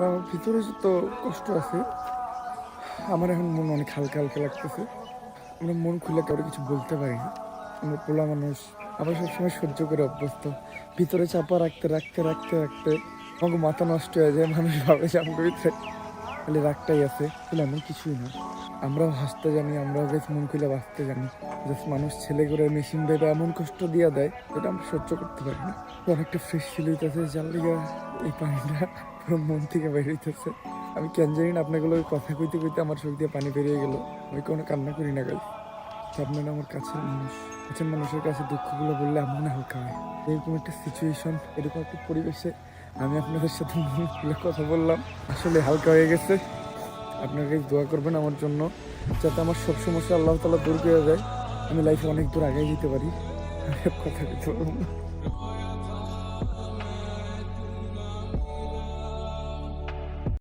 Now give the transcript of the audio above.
আর আমার ভিতরে তো কষ্ট আছে, আমার এখন মন অনেক হালকা হালকা লাগতেছে। আমরা মন খুলে কাউরে কিছু বলতে পারি না। আমরা পোলা মানুষ আবার সবসময় সহ্য করে অভ্যস্ত। ভিতরে চাপা রাখতে রাখতে রাখতে রাখতে আমাকে মাথা নষ্ট হয়ে যায়, মানুষ ভাবে যে আমাকে ভিতরে খালি রাগটাই আছে বলে এমন কিছুই না। আমরাও হাসতে জানি, আমরাও বেশ মন খুলে বাঁচতে জানি। জাস্ট মানুষ ছেলে করে মেশিন ভেবে এমন কষ্ট দিয়ে দেয় এটা আমরা সহ্য করতে পারি না। অনেকটা ফ্রেশ ফিল হইতেছে, যার লিগা এই পানিটা পুরো মন থেকে বের হইতেছে। আমি কেন জানি না আপনাগুলো কথা কইতে কইতে আমার চোখ দিয়ে পানি বেরিয়ে গেল। আমি কোনো কান্না করি না গাই আপনারা আমার কাছের মানুষ। কাছের মানুষের কাছে দুঃখগুলো বললে এমন হালকা হয়। এরকম একটা সিচুয়েশন এরকম একটা পরিবেশে আমি আপনাদের সাথে কথা বললাম। আসলে হালকা হয়ে গেছে। আপনাকে দোয়া করবেন আমার জন্য, যাতে আমার সব সমস্যা আল্লাহ তালা দূর করে যায় আমি লাইফে অনেক দূর আগে যেতে পারি। কথা কিছু